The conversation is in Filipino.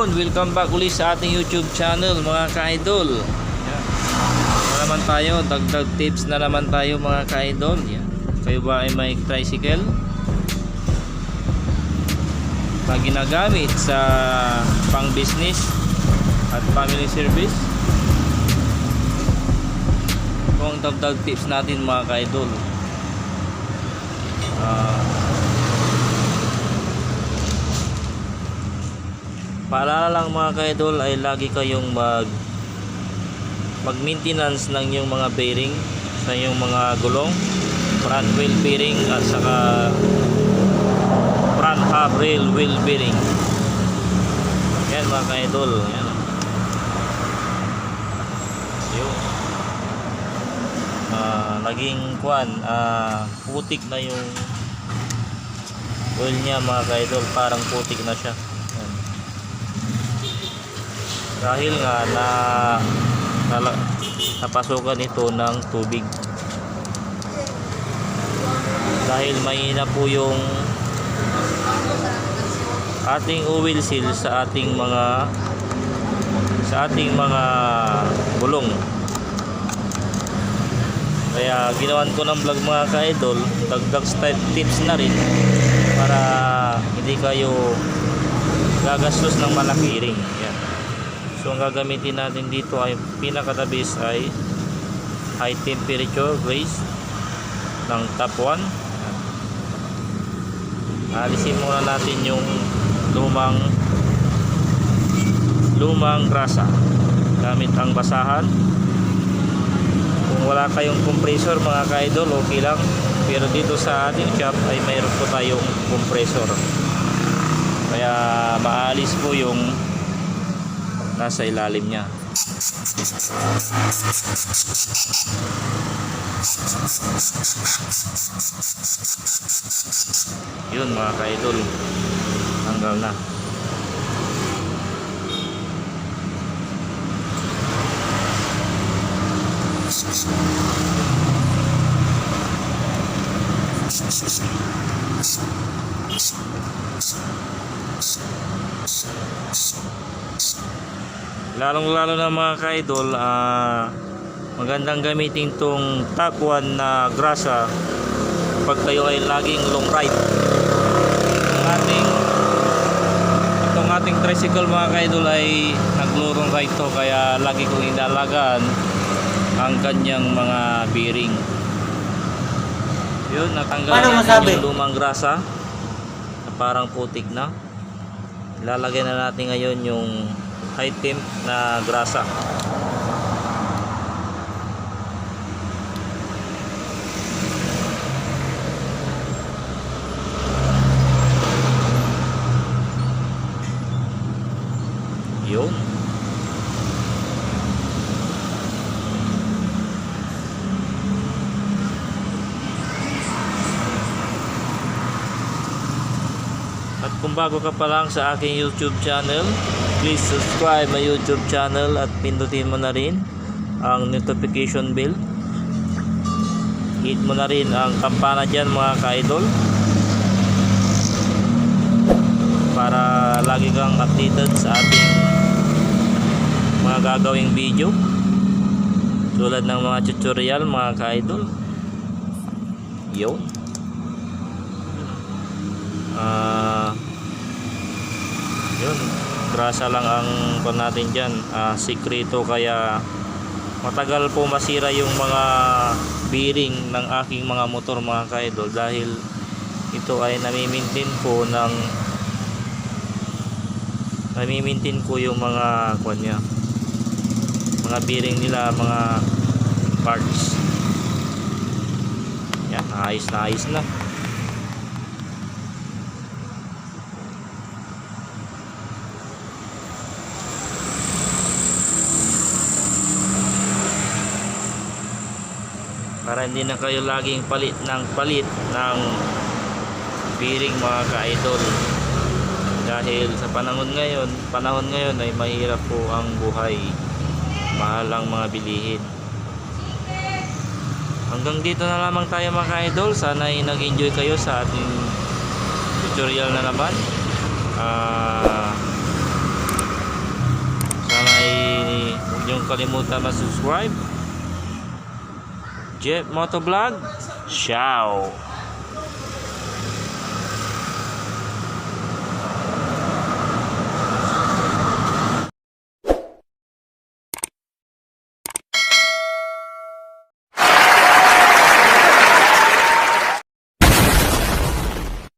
Yun, welcome back ulit sa ating YouTube channel mga ka-idol. Yan. Na naman tayo, dagdag tips na naman tayo mga ka-idol. Yan. Kayo ba ay may tricycle? Na ginagamit sa pang business at family service? Ito ang dagdag tips natin mga ka-idol. Ah, Paalala lang mga ka-idol ay lagi kayong mag mag maintenance ng yung mga bearing sa yung mga gulong front wheel bearing at saka front hub rail wheel bearing. Yan mga ka-idol yan. Yun. Ah, naging kwan ah, putik na yung oil niya mga ka-idol parang putik na siya dahil nga na nala, napasukan ito ng tubig. Dahil mahina po yung ating oil seal sa ating mga sa ating mga bulong kaya ginawan ko ng vlog mga ka-idol dagdag tips na rin para hindi kayo gagastos ng malaki ring yan So ang gagamitin natin dito ay pinakatabis ay high temperature grease ng top 1. Alisin muna natin yung lumang lumang grasa gamit ang basahan. Kung wala kayong compressor mga ka-idol okay lang pero dito sa ating shop ay mayroon po tayong compressor. Kaya maalis po yung nasa ilalim niya. Yun mga ka-idol. Tanggal na. Lalong lalo na mga ka-idol ah, magandang gamitin tong top 1 na grasa pag kayo ay laging long ride. Ang ating itong ating tricycle mga ka-idol ay naglurong ride to kaya lagi kong inalagaan ang kanyang mga bearing. Yun natanggal Paano masabi? yung lumang grasa na parang putik na. Ilalagay na natin ngayon yung high temp na grasa. Yun. At kung bago ka pa lang sa aking YouTube channel, please subscribe my YouTube channel at pindutin mo na rin ang notification bell. Hit mo na rin ang kampana dyan mga ka-idol. Para lagi kang updated sa ating mga gagawing video. Tulad ng mga tutorial mga ka-idol. Yun. Ah, yun grasa lang ang kon natin dyan. Ah, sikreto kaya matagal po masira yung mga bearing ng aking mga motor mga kaidol dahil ito ay namimintin ko ng namimintin ko yung mga kwan niya. Mga bearing nila mga parts. Yan ayos na ayos na para hindi na kayo laging palit ng palit ng bearing mga ka-idol. Dahil sa panahon ngayon panahon ngayon ay mahirap po ang buhay. Mahal ang mga bilihin. Hanggang dito na lamang tayo mga ka-idol. Sana ay nag-enjoy kayo sa ating tutorial na naman. Ah, niyong kalimutan na subscribe. Jet Motovlog, ciao!